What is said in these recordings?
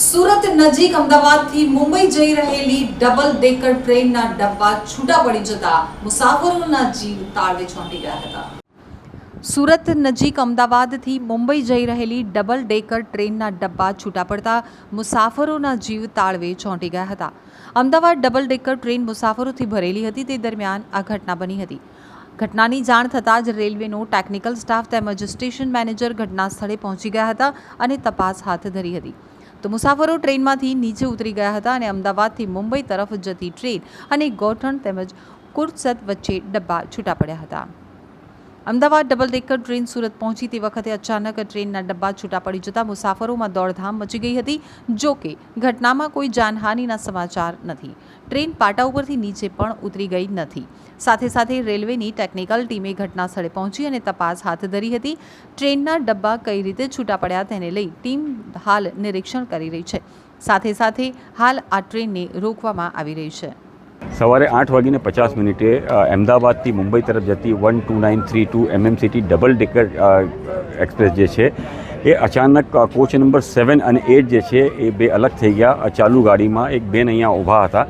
સુરત નજીક અમદાવાદથી મુંબઈ જઈ રહેલી ડબલ ડેકર ટ્રેનના ડબ્બા છૂટા પડી જતા મુસાફરોના જીવ તાળવે ચોંટી ગયા હતા. સુરત નજીક અમદાવાદથી મુંબઈ જઈ રહેલી ડબલ ડેકર ટ્રેનના ડબ્બા છૂટા પડતા મુસાફરોના જીવ તાળવે ચોંટી ગયા હતા. અમદાવાદ ડબલ ડેકર ટ્રેન મુસાફરોથી ભરેલી હતી તે દરમિયાન આ ઘટના બની હતી. ઘટનાની જાણ થતાં જ રેલવેનો ટેકનિકલ સ્ટાફ તેમજ સ્ટેશન મેનેજર ઘટના સ્થળે પહોંચી ગયા હતા અને તપાસ હાથ ધરી હતી. તો મુસાફરો ટ્રેનમાંથી નીચે ઉતરી ગયા હતા અને અમદાવાદથી મુંબઈ તરફ જતી ટ્રેન અને ગોઠણ તેમજ કુર્સદ વચ્ચે ડબ્બા છૂટા પડ્યા હતા. Ahmedabad double decker train Surat પહોંચી તે વખતે અચાનક ટ્રેનના ડબ્બા છૂટા પડી જતા મુસાફરોમાં દોડધામ મચી ગઈ હતી, જો કે ઘટનામાં કોઈ જાનહાનિના સમાચાર નથી. ટ્રેન પાટા ઉપરથી નીચે પણ ઉતરી ગઈ નથી. સાથે સાથે રેલવેની ટેકનિકલ ટીમે ઘટના સ્થળે પહોંચી અને તપાસ હાથ ધરી હતી. ટ્રેનના ડબ્બા કઈ રીતે છૂટા પડ્યા તેને લઈ ટીમ હાલ નિરીક્ષણ કરી રહી છે. સાથે સાથે હાલ આ ટ્રેનને રોકવામાં આવી રહી છે. સવારે આઠ વાગીને પચાસ મિનિટે અમદાવાદથી મુંબઈ તરફ જતી one two nine three two MMCT double decker express જે છે, એ અચાનક કોચ નંબર સેવન અને એટ જે છે, એ બે અલગ થઈ ગયા. ચાલુ ગાડીમાં એક બેન અહીંયા ઊભા હતા,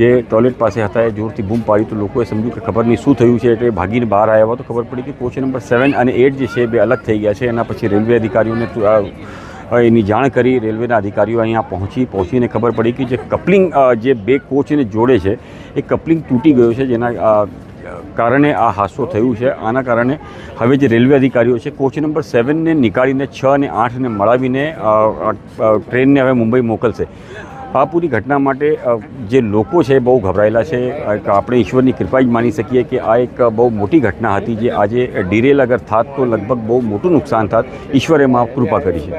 જે ટોયલેટ પાસે હતા, એ જોરથી બૂમ પાડી તો લોકોએ સમજ્યું કે ખબર નહીં શું થયું છે, એટલે ભાગીને બહાર આવ્યા તો ખબર પડી કે કોચ નંબર સેવન અને એટ જે છે બે અલગ થઈ ગયા છે. એના પછી રેલવે અધિકારીઓને એની જાણ કરી રેલવેના અધિકારીઓ અહીંયા પહોંચી, પહોંચીને ખબર પડી કે જે કપલિંગ જે બે કોચને જોડે છે, એ કપલિંગ તૂટી ગયું છે, જેના કારણે આ હાદસો થયું છે. આના કારણે હવે જે રેલવે અધિકારીઓ છે, કોચ નંબર સેવનને નીકાળીને છ અને આઠને મળાવીને ટ્રેનને હવે મુંબઈ મોકલશે. આ પૂરી ઘટના માટે જે લોકો છે બહુ ગભરાયેલા છે. આપણે ઈશ્વરની કૃપા જ માની શકીએ કે આ એક બહુ મોટી ઘટના હતી જે આજે ડિરેલ અગર થાત તો લગભગ બહુ મોટું નુકસાન થાત. ઈશ્વરે માં કૃપા કરી છે.